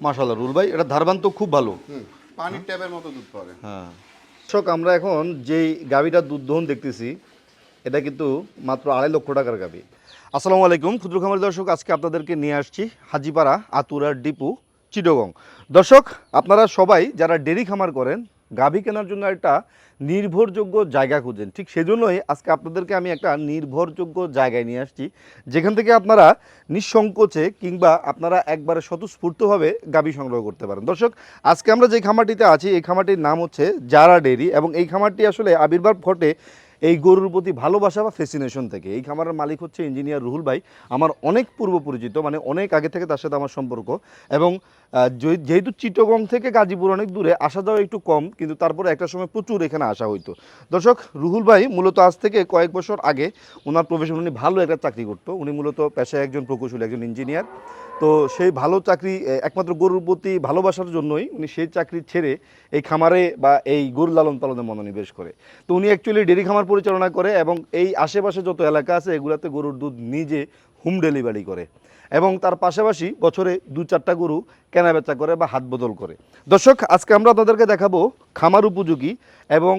মাশাল্লাহ রুল ভাই এটা ধারবান তো খুব ভালো। পানির ট্যাপের মতো দুধ পাবে হ্যাঁ। দর্শক আমরা এখন যেই গাভীটার দুধ দহন দেখতেছি এটা কিন্তু মাত্র আড়াই লক্ষ টাকার গাভী। আসসালামু আলাইকুম ক্ষুদ্র খামার দর্শক আজকে আপনাদেরকে নিয়ে আসছি হাজিপাড়া আতুরার ডিপু চিটগং। দর্শক আপনারা সবাই যারা ডেরি খামার করেন গাভী কেনার জন্য একটা নির্ভরযোগ্য জায়গা খুঁজেন। ঠিক সেজন্যই আজকে আপনাদেরকে আমি একটা নির্ভরযোগ্য জায়গায় নিয়ে আসছি, যেখান থেকে আপনারা নিঃসংকোচে কিংবা আপনারা একবারে স্বতঃস্ফূর্তভাবে গাভী সংগ্রহ করতে পারেন। দর্শক, আজকে আমরা যে খামারটিতে আছি, এই খামারটির নাম হচ্ছে জারা ডেরি এবং এই খামারটি আসলে আবির্ভাব ঘটে এই গরুর প্রতি ভালোবাসা বা ফেসিনেশন থেকে। এই খামারের মালিক হচ্ছে ইঞ্জিনিয়ার রুহুল ভাই, আমার অনেক পূর্ব পরিচিত মানে অনেক আগে থেকে তার সাথে আমার সম্পর্ক এবং যেহেতু চিটগং থেকে গাজীপুর অনেক দূরে, আসা যাওয়া একটু কম, কিন্তু তারপরে একটা সময় প্রচুর এখানে আসা হইতো। দর্শক, রুহুল ভাই মূলত আজ থেকে কয়েক বছর আগে ওনার প্রফেশন উনি ভালো একটা চাকরি করতো। উনি মূলত পেশায় একজন প্রকৌশলী, একজন ইঞ্জিনিয়ার তো সেই ভালো চাকরি একমাত্র গরুর প্রতি ভালোবাসার জন্যই উনি সেই চাকরি ছেড়ে এই খামারে বা এই গরু লালন পালনে মনোনিবেশ করে। তো উনি অ্যাকচুয়ালি ডেরি খামার পরিচালনা করে এবং এই আশেপাশে যত এলাকা আছে, এগুলাতে গরুর দুধ নিজে হোম ডেলিভারি করে এবং তার পাশাপাশি বছরে দু চারটা গরু কেনা বেচা করে বা হাত বদল করে। দর্শক, আজকে আমরা আপনাদেরকে দেখাবো খামার উপযোগী এবং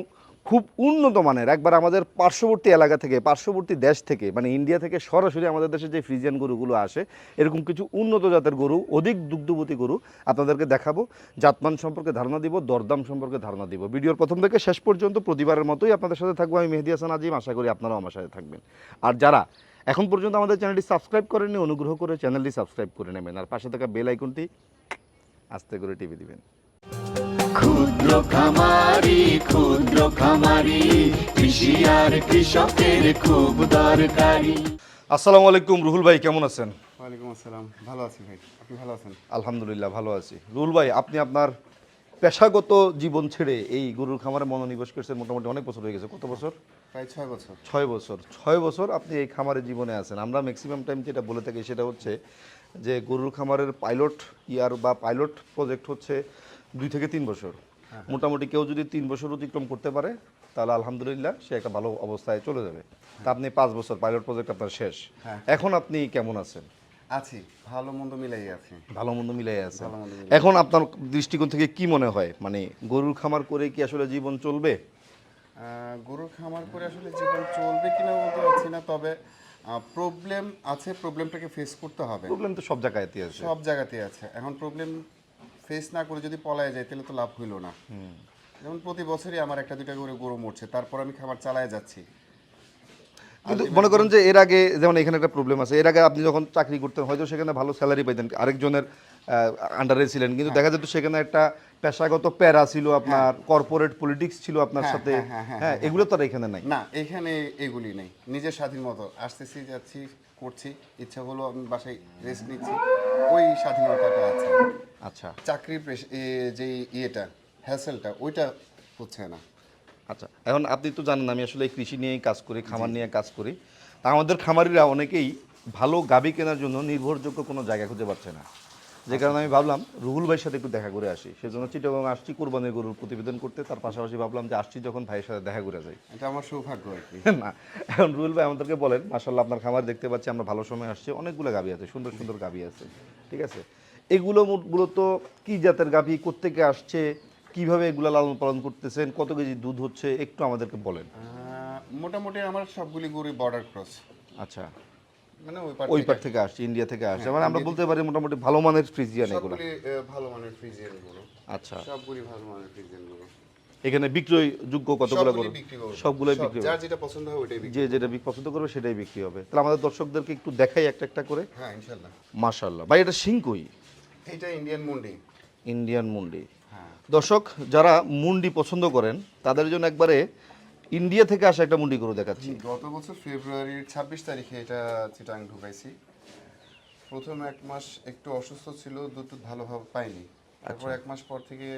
খুব উন্নত মানের, একবার আমাদের পার্শ্ববর্তী এলাকা থেকে, পার্শ্ববর্তী দেশ থেকে মানে ইন্ডিয়া থেকে সরাসরি আমাদের দেশে যে ফ্রিজিয়ান গরুগুলো আসে, এরকম কিছু উন্নত জাতের গরু, অধিক দুগ্ধবতী গরু আপনাদেরকে দেখাবো। জাতমান সম্পর্কে ধারণা দিব, দরদাম সম্পর্কে ধারণা দিব। ভিডিওর প্রথম থেকে শেষ পর্যন্ত প্রতিবারের মতোই আপনাদের সাথে থাকব আমি মেহেদি হাসান আজিম, আশা করি আপনারাও আমার সাথে থাকবেন। আর যারা এখন পর্যন্ত আমাদের চ্যানেলটি সাবস্ক্রাইব করেননি অনুগ্রহ করে চ্যানেলটি সাবস্ক্রাইব করে নেবেন। আর পাশে থাকা বেল আইকনটি আস্তে করে টিপে দিবেন। ক্ষুদ্র খামারি ক্ষুদ্র খামারি কৃষি আর কৃষকের খুব দরকারি। আসসালামু আলাইকুম রুহুল ভাই কেমন আছেন? ওয়ালাইকুম আসসালাম। ভালো আছি ভাই আপনি ভালো আছেন? আলহামদুলিল্লাহ ভালো আছি। রুহুল ভাই আপনি আপনার পেশাগত জীবন ছেড়ে এই গরুর খামারে মনোনিবেশ করছেন মোটামুটি অনেক বছর হয়ে গেছে। কত বছর? প্রায় ছয় বছর। ছয় বছর। ছয় বছর আপনি এই খামারে জীবনে আছেন। আমরা ম্যাক্সিমাম টাইম যেটা বলে থাকি সেটা হচ্ছে যে গরুর খামারের পাইলট ইয়ার বা পাইলট প্রজেক্ট হচ্ছে দুই থেকে তিন বছর। মোটামুটি কেউ যদি তিন বছর অতিক্রম করতে পারে তাহলে আলহামদুলিল্লাহ সে একটা ভালো অবস্থায় চলে যাবে। তা আপনি পাঁচ বছর পাইলট প্রজেক্ট আপনার শেষ। হ্যাঁ। এখন আপনি কেমন আছেন? আছি ভালো মন্দ মিলাই আছি। ভালো মন্দ মিলাই আছে ভালো মন্দ মিলাই। এখন আপনার দৃষ্টিকোণ থেকে কি মনে হয়? মানে গরুর খামার করে কি আসলে জীবন চলবে? আহ, গরুর খামার করে আসলে জীবন চলবে কিনা বলতে পারছি না তবে প্রবলেম আছে প্রবলেমটাকে ফেস করতে হবে। প্রবলেম তো সব জায়গায়তেই আছে। সব জায়গাতেই আছে। এখন প্রবলেম ফেস না করে যদি পলায় যায় তাহলে তো লাভ হইল না। যেমন প্রতি বছরই আমার একটা দুইটা করে গরু মরছে তারপর আমি খাবার চালায় যাচ্ছি। কিন্তু মনে করেন যে এর আগে যেমন এখানে একটা প্রবলেম আছে এর আগে আপনি যখন চাকরি করতেন হয়তো সেখানে ভালো স্যালারি পাইতেন আরেকজনের আন্ডারে ছিলেন কিন্তু দেখা যেত সেখানে একটা পেশাগত প্যারা ছিল আপনার কর্পোরেট পলিটিক্স ছিল আপনার হ্যাঁ, সাথে। হ্যাঁ, হ্যাঁ, হ্যাঁ, হ্যাঁ এগুলো তো আর এখানে নাই। না এখানে এগুলি নেই নিজের স্বাধীন মতো। আসতেছি যাচ্ছি করছি ইচ্ছা হলো আমি বাসায় রেস্ট নিচ্ছি ওই স্বাধীনতাটা আছে। আচ্ছা। চাকরির যে ইয়েটা হ্যাসেলটা ওইটা হচ্ছে না। আচ্ছা এখন আপনি তো জানেন আমি আসলে এই কৃষি নিয়েই কাজ করি খামার নিয়ে কাজ করি। তা আমাদের খামারিরা অনেকেই ভালো গাবি কেনার জন্য নির্ভরযোগ্য কোনো জায়গা খুঁজে পাচ্ছে না। যে কারণে আমি ভাবলাম রুহুল ভাইয়ের সাথে একটু দেখা করে আসি। সেজন্য চিটাগং আসছি কোরবানির গরুর প্রতিবেদন করতে। তার পাশাপাশি ভাবলাম যে আসছি যখন ভাইয়ের সাথে দেখা করে যাই। এটা আমার সৌভাগ্য আর কি। না এখন রুহুল ভাই আমাদেরকে বলেন মাসাল্লাহ আপনার খামার দেখতে পাচ্ছি আমরা ভালো সময় আসছি। অনেকগুলো গাবি আছে সুন্দর সুন্দর গাবি আছে। ঠিক আছে? এগুলো মূলত কি জাতের গাভি কোত্থেকে আসছে? কীভাবে এগুলা লালন পালন করতেছেন? কত কেজি দুধ হচ্ছে? একটু আমাদেরকে বলেন। মোটামুটি আমার সবগুলি গরু বর্ডার ক্রস আচ্ছা। মানে ওই পার থেকে। আসছে ইন্ডিয়া থেকে আসছে। মানে আমরা বলতে পারি মোটামুটি ভালো মানের ফ্রিজিয়ান এগুলো। ভালো মানের ফ্রিজিয়ান গরু। আচ্ছা। সবগুলি ভালো মানের ফ্রিজিয়ান গরু। এখানে বিক্রয় যোগ্য কতগুলো গরু? সবগুলোই সব, বিক্রি যার যেটা পছন্দ হয় ওইটাই বিক্রি যে যেটা পছন্দ করবে সেটাই বিক্রি হবে। তাহলে আমাদের দর্শকদেরকে একটু দেখাই একটা একটা করে। হ্যাঁ ইনশাল্লাহ। মাশাল্লাহ। ভাই এটা সিংকই? এইটা ইন্ডিয়ান মুন্ডি। ইন্ডিয়ান মুন্ডি। হ্যাঁ দর্শক যারা মুন্ডি পছন্দ করেন তাদের জন্য একবারে ইন্ডিয়া থেকে আসা একটা মুন্ডি গরু দেখাচ্ছি। গত বছর ফেব্রুয়ারির ছাব্বিশ তারিখে এটা চিটাং ঢুকাইছি। প্রথম এক মাস একটু অসুস্থ ছিল দুধ ভালোভাবে পাইনি। তারপর এক মাস পর থেকে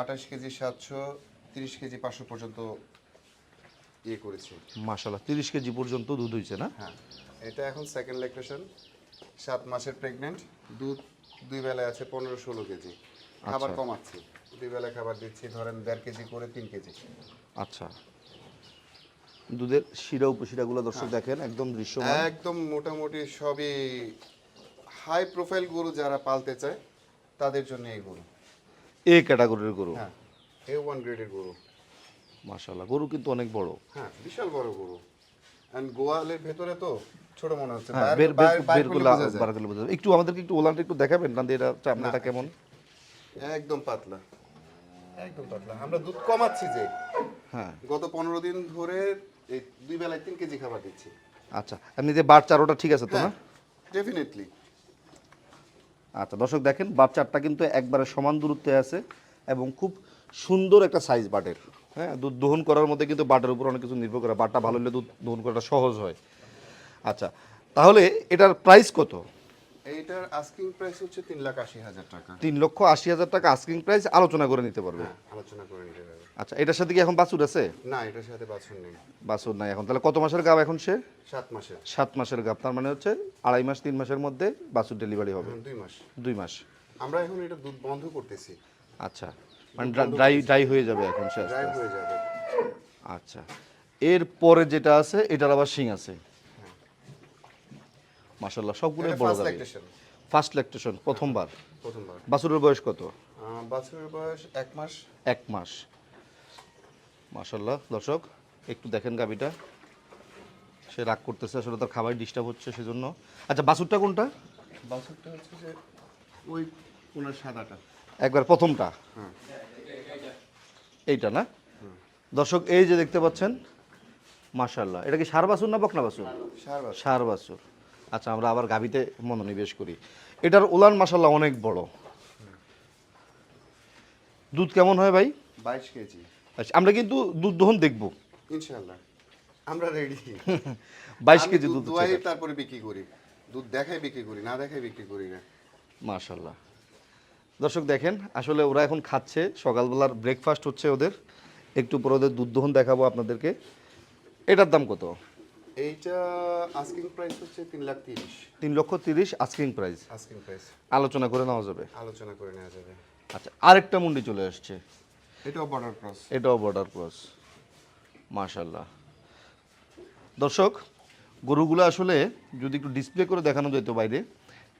আঠাশ কেজি সাতশো তিরিশ কেজি পাঁচশো পর্যন্ত ইয়ে করেছি। মাশাল্লাহ তিরিশ কেজি পর্যন্ত দুধ হয়েছে না? হ্যাঁ এটা এখন সেকেন্ড ল্যাকটেশন সাত মাসের প্রেগনেন্ট দুধ দুই বেলায় আছে পনেরো ষোলো কেজি। খাবার কমাচ্ছি। দুই বেলায় খাবার দিচ্ছি ধরেন দেড় কেজি করে তিন কেজি। আচ্ছা। দুধের শিরা উপশিরাগুলো দর্শক দেখেন একদম দৃশ্যমান। একদম মোটামুটি সবই হাই প্রোফাইল গরু যারা পালতে চায় তাদের জন্য এই গরু। এ ক্যাটাগরির গরু? হ্যাঁ এ ওয়ান গ্রেডের গরু। মাশাল্লাহ গরু কিন্তু অনেক বড়। হ্যাঁ বিশাল বড় গরু। এন্ড গোয়ালের ভেতরে তো ছোট মনে হচ্ছে। হ্যাঁ বাইরে- বের বের বাইরে- বাইরে বের করলে করলে বোঝা যায়। বার করলে বোঝা যাবে। একটু আমাদেরকে একটু ওলানটা একটু দেখাবেন না এটা চামড়াটা কেমন? একদম পাতলা। একদম পাতলা। আমরা দুধ কমাচ্ছি যে। হ্যাঁ। গত পনেরো দিন ধরে এই দুই বেলায় তিন কেজি খাবার দিচ্ছি। আচ্ছা এমনি যে বার চারোটা ঠিক আছে তো না ডেফিনেটলি আচ্ছা দর্শক দেখেন বাচ্চারটা কিন্তু একবারে সমান দূরত্বে আছে এবং খুব সুন্দর একটা সাইজ বাটের। হ্যাঁ দুধ দহন করার মধ্যে কিন্তু বাটের উপর অনেক কিছু নির্ভর করে। বাটটা ভালো হলে দুধ দহন করাটা সহজ হয়। আচ্ছা তাহলে এটার প্রাইস কত? এইটার আস্কিং প্রাইস হচ্ছে তিন লাখ আশি হাজার টাকা। তিন লক্ষ আশি হাজার টাকা আস্কিং প্রাইস আলোচনা করে নিতে পারবে। হ্যাঁ আলোচনা করে নিতে পারবে। আচ্ছা এটার সাথে কি এখন বাছুর আছে? না এটার সাথে বাছুর নেই। বাছুর নাই এখন। তাহলে কত মাসের গাব এখন সে? সাত মাসের। সাত মাসের গাব। তার মানে হচ্ছে আড়াই মাস তিন মাসের মধ্যে বাছুর ডেলিভারি হবে। দুই মাস। দুই মাস। আমরা এখন এটা দুধ বন্ধ করতেছি। আচ্ছা মানে ড্রাই ড্রাই হয়ে যাবে এখন সে ড্রাই হয়ে যাবে। আচ্ছা এর পরে যেটা আছে এটার আবার শিং আছে। মাশাল্লাহ সবগুলো বড় গাবি ল্যাকটেশন ফার্স্ট ল্যাকটেশন প্রথমবার। প্রথমবার। বাছুরের বয়স কত? বাছুরের বয়স এক মাস। এক মাস। মাশাল্লাহ দর্শক একটু দেখেন গাবিটা সে রাগ করতেছে আসলে তার খাবার ডিস্টার্ব হচ্ছে সেজন্য। আচ্ছা বাছুরটা কোনটা? বাছুরটা হচ্ছে যে ওই ওনার সাদাটা। একবার প্রথমটা। হ্যাঁ। এইটা না? দর্শক এই যে দেখতে পাচ্ছেন মাশাল্লাহ এটা কি সার বাছুর না বকনা বাছুর? সার বাছুর। সার বাছুর। আচ্ছা আমরা আবার গাবিতে মনোনিবেশ করি। এটার উলান মাসাল্লাহ অনেক বড়। দুধ কেমন হয় ভাই? বাইশ কেজি। আচ্ছা আমরা কিন্তু দুধ দহন দেখব। ইনশাল্লাহ আমরা রেডি বাইশ কেজি দুধ দুয়াই তারপরে বিক্রি করি। দুধ দেখাই বিক্রি করি না দেখাই বিক্রি করি না। মাশাল্লাহ দর্শক দেখেন আসলে ওরা এখন খাচ্ছে। সকালবেলার ব্রেকফাস্ট হচ্ছে ওদের। একটু পরে ওদের দুধ দহন দেখাবো আপনাদেরকে। এটার দাম কত? এইটা আস্কিং প্রাইস হচ্ছে তিন লাখ তিরিশ। তিন লক্ষ তিরিশ আস্কিং প্রাইস আস্কিং প্রাইস আলোচনা করে নেওয়া যাবে। আলোচনা করে নেওয়া যাবে। আচ্ছা আরেকটা মুন্ডি চলে আসছে। এটাও বর্ডার ক্রস এটাও বর্ডার ক্রস মাশাল্লাহ দর্শক গরুগুলো আসলে যদি একটু ডিসপ্লে করে দেখানো যেত বাইরে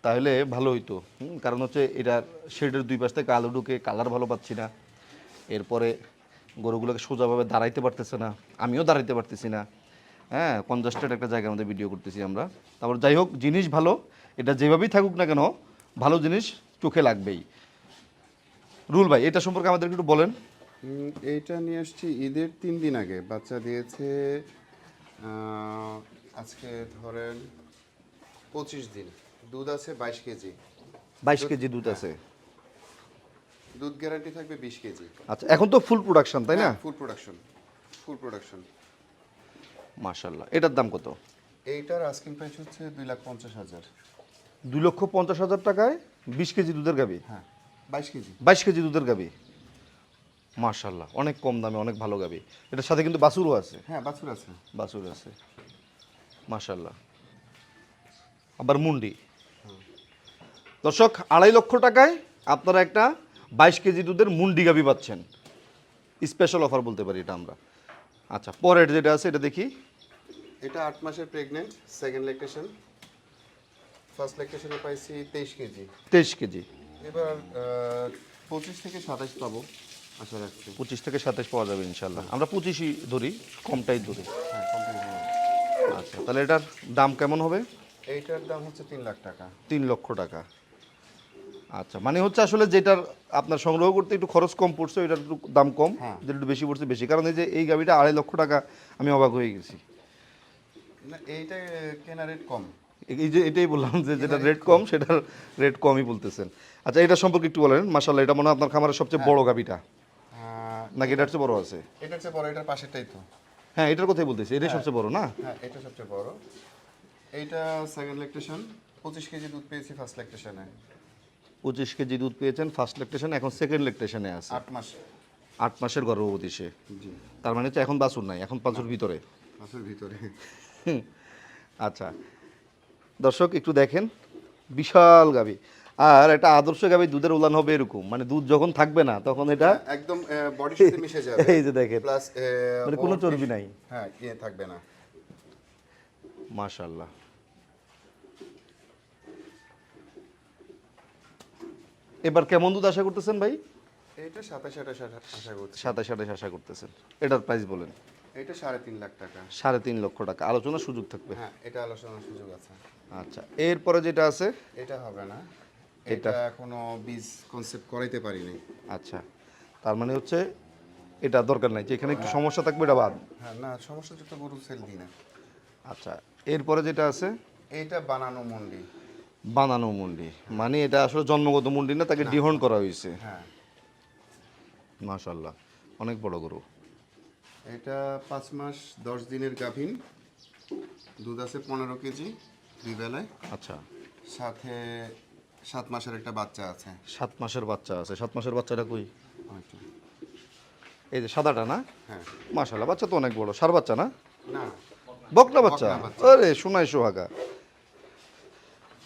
তাহলে ভালো হইতো। কারণ হচ্ছে এটার শেডের দুই পাশ থেকে আলো ঢুকে কালার ভালো পাচ্ছি না। এরপরে গরুগুলোকে সোজাভাবে দাঁড়াইতে পারতেছে না। আমিও দাঁড়াইতে পারতেছি না। হ্যাঁ কনজাস্টেড একটা জায়গার মধ্যে ভিডিও করতেছি আমরা। তারপর যাই হোক জিনিস ভালো এটা যেভাবেই থাকুক না কেন ভালো জিনিস চোখে লাগবেই। রুল ভাই এটা সম্পর্কে আমাদের একটু বলেন। এইটা নিয়ে আসছি ঈদের তিন দিন আগে বাচ্চা দিয়েছে আজকে ধরেন পঁচিশ দিন। দুধ আছে বাইশ কেজি। বাইশ কেজি দুধ আছে? দুধ গ্যারান্টি থাকবে বিশ কেজি। আচ্ছা এখন তো ফুল প্রোডাকশন তাই না? ফুল প্রোডাকশন ফুল প্রোডাকশন মাশাল্লাহ এটার দাম কত? এইটার আস্কিং প্রাইস হচ্ছে দুই লাখ পঞ্চাশ হাজার। দুই লক্ষ পঞ্চাশ হাজার টাকায় বিশ কেজি দুধের গাবি? হ্যাঁ বাইশ কেজি। বাইশ কেজি দুধের গাবি? মাশাল্লাহ অনেক কম দামে অনেক ভালো গাবি। এটার সাথে কিন্তু বাছুরও আছে। হ্যাঁ বাছুর আছে। বাছুর আছে। মাশাল্লাহ আবার মুন্ডি। দর্শক আড়াই লক্ষ টাকায় আপনারা একটা বাইশ কেজি দুধের মুন্ডি গাবি পাচ্ছেন। স্পেশাল অফার বলতে পারি এটা আমরা। আচ্ছা পরের যেটা আছে এটা দেখি। এটা আট মাসের প্রেগনেন্ট সেকেন্ড ল্যাকটেশন ফার্স্ট ল্যাকটেশনে পাইছি তেইশ কেজি। তেইশ কেজি। এবার পঁচিশ থেকে সাতাশ পাবো আশা রাখছি। পঁচিশ থেকে সাতাশ পাওয়া যাবে ইনশাল্লাহ। আমরা পঁচিশই ধরি কমটাই ধরি। হ্যাঁ আচ্ছা তাহলে এটার দাম কেমন হবে? এইটার দাম হচ্ছে তিন লাখ টাকা। তিন লক্ষ টাকা। আচ্ছা মানে হচ্ছে আসলে যেটার আপনার সংগ্রহ করতে একটু খরচ কম পড়ছে এটার একটু দাম কম হ্যাঁ। যেটা একটু বেশি পড়ছে বেশি। কারণ এই যে এই গাড়িটা আড়াই লক্ষ টাকা আমি অবাক হয়ে গেছি। না এইটা কেনা রেট কম। এই- যে এটাই বললাম যে যেটা রেট কম সেটার রেট কমই বলতেছেন। আচ্ছা এটা সম্পর্কে একটু বলেন। মাসাল্লাহ এটা মনে হয় আপনার খামারের সবচেয়ে বড় গাবিটা নাকি এটার চেয়ে বড় আছে? এটার চেয়ে বড় এটার পাশেরটাই তো। হ্যাঁ এটার কথাই বলতেছি এটাই সবচেয়ে বড় না? হ্যাঁ এটা সবচেয়ে বড়। এইটা সেকেন্ড ল্যাকটেশন পঁচিশ কেজি দুধ পেয়েছি ফার্স্ট ল্যাকটেশনে পঁচিশ কেজি দুধ পেয়েছেন ফার্স্ট লেকটেশন এখন সেকেন্ড লেকটেশনে আছে। আট মাস। আট মাসের গর্ভবতী সে। তার মানে হচ্ছে এখন বাছুর নাই এখন বাছুর ভিতরে। মাসের ভিতরে। আচ্ছা। দর্শক একটু দেখেন। বিশাল গাবি। আর এটা আদর্শ গাবি দুধের উলান হবে এরকম। মানে দুধ যখন থাকবে না তখন এটা একদম বডির সাথে মিশে যাবে। এই যে দেখেন। প্লাস মানে কোনো চর্বি নাই। হ্যাঁ ইয়ে থাকবে না। মাশাল্লাহ এবার কেমন দুধ আশা করতেছেন ভাই? এইটা সাতাশ আঠাশ আশা করছি। সাতাশ আঠাশ আশা করতেছেন। এটার প্রাইস বলেন। এটা সাড়ে তিন লাখ টাকা। সাড়ে তিন লক্ষ টাকা। আলোচনার সুযোগ থাকবে। হ্যাঁ এটা আলোচনার সুযোগ আছে। আচ্ছা এরপরে যেটা আছে? এটা হবে না। এটা? এটা এখনও বীজ কনসেপ্ট করাইতে পারিনি। আচ্ছা তার মানে হচ্ছে এটা দরকার নাই যে এখানে একটু সমস্যা থাকবে এটা বাদ। হ্যাঁ না সমস্যা যুক্ত গরু সেল দিই না। আচ্ছা এরপরে যেটা আছে? এইটা বানানো মন্ডি। বানানো মুন্ডি মানে এটা আসলে জন্মগত মুন্ডি না তাকে ডিহন করা হয়েছে। হ্যাঁ। মাশাল্লাহ অনেক বড় গরু। এটা পাঁচ মাস দশ দিনের গাভীন। দুধ আছে পনেরো কেজি দুই বেলায়। আচ্ছা। সাথে সাত মাসের একটা বাচ্চা আছে। সাত মাসের বাচ্চা আছে। সাত মাসের বাচ্চাটা কই? এই যে সাদাটা না? হ্যাঁ। মাশাল্লাহ বাচ্চা তো অনেক বড়। সার বাচ্চা না? না। বকনা বাচ্চা। আরে শোনাই সোহাগা।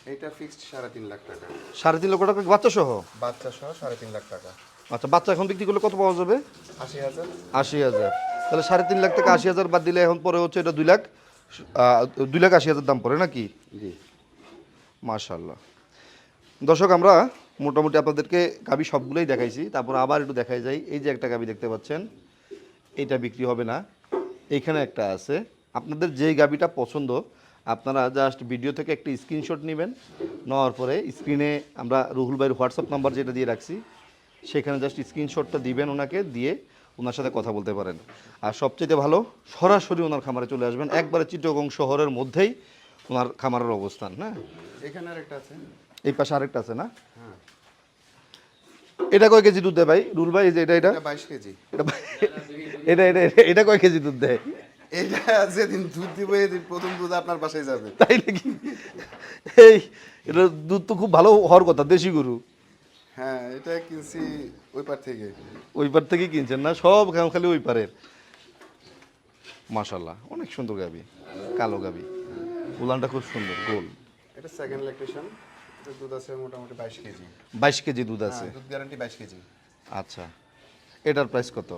এটা ফিক্সড সাড়ে তিন লাখ টাকা। সাড়ে তিন লক্ষ টাকা বাচ্চা সহ? বাচ্চা সহ সাড়ে তিন লাখ টাকা। আচ্ছা বাচ্চা এখন বিক্রি করলে কত পাওয়া যাবে? আশি হাজার। আশি হাজার। তাহলে সাড়ে তিন লাখ টাকা আশি হাজার বাদ দিলে এখন পরে হচ্ছে এটা দুই লাখ দুই লাখ আশি হাজার দাম পড়ে নাকি? জি। মাশাল্লাহ দর্শক আমরা মোটামুটি আপনাদেরকে গাবি সবগুলোই দেখাইছি তারপর আবার একটু দেখাই যাই। এই যে একটা গাবি দেখতে পাচ্ছেন এটা বিক্রি হবে না। এইখানে একটা আছে। আপনাদের যেই গাবিটা পছন্দ আপনারা জাস্ট ভিডিও থেকে একটা স্ক্রিনশট নেবেন। নেওয়ার পরে স্ক্রিনে আমরা রুহুল ভাইয়ের হোয়াটসঅ্যাপ নাম্বার যেটা দিয়ে রাখছি সেখানে জাস্ট স্ক্রিনশটটা দিবেন ওনাকে দিয়ে ওনার সাথে কথা বলতে পারেন। আর সবচেয়ে ভালো সরাসরি ওনার খামারে চলে আসবেন। একবারে চিটগং শহরের মধ্যেই ওনার খামারের অবস্থান হ্যাঁ? এখানে আরেকটা আছে। এই পাশে আরেকটা আছে না? হ্যাঁ। এটা কয় কেজি দুধ দেয় ভাই? রুল ভাই এই যে এটা? এটা বাইশ কেজি। এটা এটা এটা- এটা কয় কেজি দুধ দেয়? এটা যেদিন দুধ দিব এদিন প্রথম দুধ আপনার বাসায় যাবে। তাই নাকি? এই এটা দুধ তো খুব ভালো হওয়ার কথা দেশি গরু। হ্যাঁ এটা কিনছি ওই পার থেকে। ওই পার থেকে কিনছেন না সব খাম খালি ওই পারের। মাশাল্লাহ অনেক সুন্দর গাবি কালো গাবি। উলানটা খুব সুন্দর গোল। এটা সেকেন্ড ইলেকট্রিশিয়ান দুধ আছে মোটামুটি বাইশ কেজি। বাইশ কেজি দুধ আছে। হ্যাঁ, দুধ গ্যারান্টি বাইশ কেজি। আচ্ছা এটার প্রাইস কত?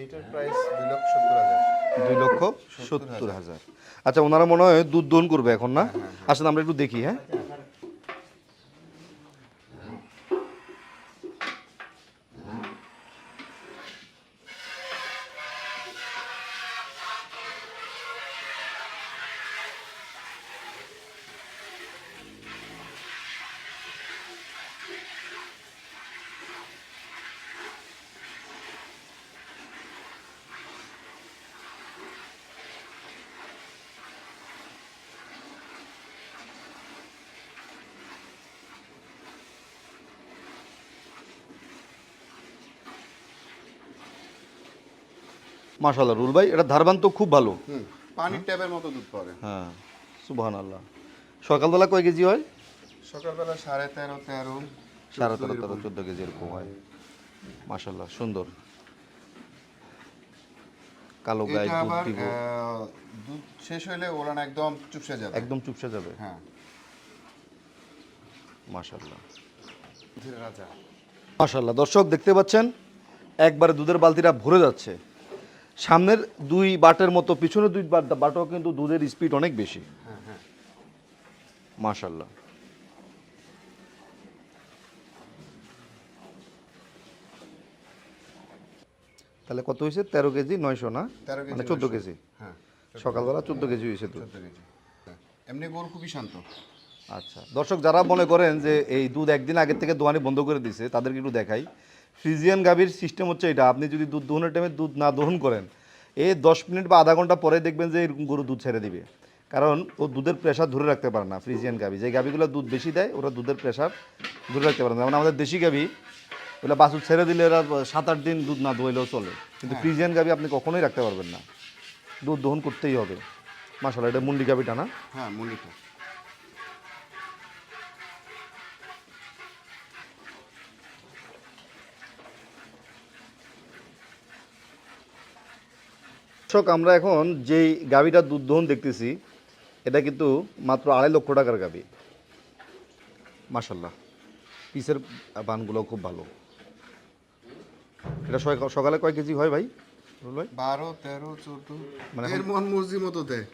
এইটার প্রাইস দুই লক্ষ সত্তর হাজার। দুই লক্ষ সত্তর হাজার। আচ্ছা ওনারা মনে হয় দুধ দোন করবে এখন না? আসলে আমরা একটু দেখি হ্যাঁ? মাশাল্লাহ রুল ভাই এটা ধারবান তো খুব ভালো। পানির ট্যাপের মতো দুধ পড়ে। হ্যাঁ সুবহান আল্লাহ সকালবেলা কয় কেজি হয়? সকালবেলা সাড়ে তেরো তেরো সাড়ে তেরো তেরো চোদ্দ কেজি এরকম হয়। মাশাল্লাহ সুন্দর। কালো গায়ে দুধ দিব। দুধ শেষ হইলে ওলান একদম চুপসে যাবে। একদম চুপসে যাবে। হ্যাঁ। মাশাল্লাহ মাশাল্লাহ দর্শক দেখতে পাচ্ছেন একবারে দুধের বালতিটা ভরে যাচ্ছে। সামনের দুই বাটের মতো পিছনের দুই বাট বাটও কিন্তু দুধের স্পিড অনেক বেশি। হ্যাঁ হ্যাঁ। মাশাল্লাহ তাহলে কত হয়েছে? তেরো কেজি নয়শো না? মানে চোদ্দ কেজি। হ্যাঁ সকালবেলা চোদ্দ কেজি হয়েছে দুধ। হ্যাঁ। এমনি গরু খুবই শান্ত। আচ্ছা। দর্শক যারা মনে করেন যে এই দুধ একদিন আগের থেকে দোয়ানি বন্ধ করে দিছে তাদেরকে একটু দেখাই। ফ্রিজিয়ান গাভীর সিস্টেম হচ্ছে এটা। আপনি যদি দুধ দোহনের টাইমে দুধ না দোহন করেন এই দশ মিনিট বা আধা ঘণ্টা পরে দেখবেন যে এরকম গরু দুধ ছেড়ে দিবে। কারণ ও দুধের প্রেশার ধরে রাখতে পারে না ফ্রিজিয়ান গাভী। যে গাভীগুলো দুধ বেশি দেয় ওরা দুধের প্রেশার ধরে রাখতে পারে না। যেমন আমাদের দেশি গাভী ওগুলো বাছুর ছেড়ে দিলে এরা সাত আট দিন দুধ না দোয়াইলেও চলে। কিন্তু ফ্রিজিয়ান গাভী আপনি কখনোই রাখতে পারবেন না। দুধ দোহন করতেই হবে। মাসাল্লাহ এটা মুন্ডি গাভীটা না? হ্যাঁ মুন্ডিটা। দর্শক আমরা এখন যেই গাভিটার দুধ দহন দেখতেছি এটা কিন্তু মাত্র আড়াই লক্ষ টাকার গাভি। মাসাল্লাহ পিসের বানগুলো খুব ভালো। এটা সকালে কয় কেজি হয় ভাই? বারো তেরো চোদ্দ। মানে মন মর্জি মতো দেয়।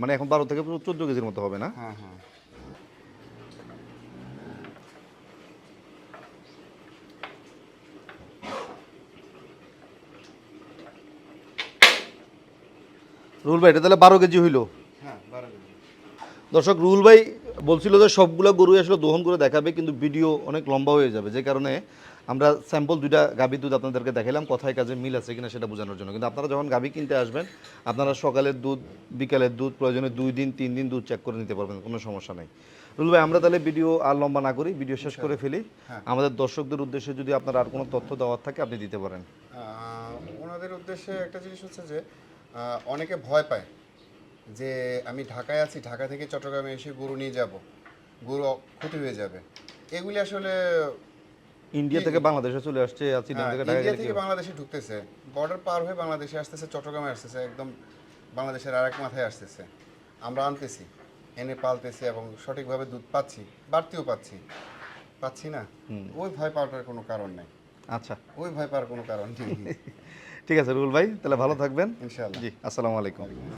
মানে এখন বারো থেকে চোদ্দ কেজির মতো হবে না? হ্যাঁ হ্যাঁ। রুল ভাই এটা তাহলে বারো কেজি হইল। হ্যাঁ দর্শক রুল ভাই বলছিল যে সবগুলো গরু আসলে দহন করে দেখাবে কিন্তু ভিডিও অনেক লম্বা হয়ে যাবে। যে কারণে আমরা স্যাম্পল দুইটা গাভী দুধ আপনাদেরকে দেখালাম কথায় কাজে মিল আছে কিনা সেটা বোঝানোর জন্য। কিন্তু আপনারা যখন গাভী কিনতে আসবেন আপনারা সকালের দুধ বিকালের দুধ প্রয়োজনে দুই দিন তিন দিন দুধ চেক করে নিতে পারবেন কোনো সমস্যা নেই। রুল ভাই আমরা তাহলে ভিডিও আর লম্বা না করি ভিডিও শেষ করে ফেলি। আমাদের দর্শকদের উদ্দেশ্যে যদি আপনার আর কোনো তথ্য দেওয়ার থাকে আপনি দিতে পারেন। ওনাদের উদ্দেশ্যে একটা জিনিস হচ্ছে যে অনেকে ভয় পায় যে আমি ঢাকায় আছি ঢাকা থেকে চট্টগ্রামে এসে গরু নিয়ে যাব গরু ক্ষতি হয়ে যাবে। এগুলি আসলে ইন্ডিয়া থেকে বাংলাদেশে চলে আসছে আর চীন হ্যাঁ, ইন্ডিয়া থেকে বাংলাদেশে ঢুকতেছে বর্ডার পার হয়ে বাংলাদেশে আসতেছে চট্টগ্রামে আসতেছে একদম বাংলাদেশের আরেক মাথায় আসতেছে। আমরা আনতেছি এনে পালতেছি এবং সঠিকভাবে দুধ পাচ্ছি বাড়তিও পাচ্ছি পাচ্ছি না। ওই ভয় পাওয়াটার কোনো কারণ নেই। আচ্ছা। ওই ভয় পাওয়ার কোনো কারণ নেই। ঠিক আছে রুল ভাই তাহলে ভালো থাকবেন। ইনশাআল্লাহ। জি আসসালামু আলাইকুম।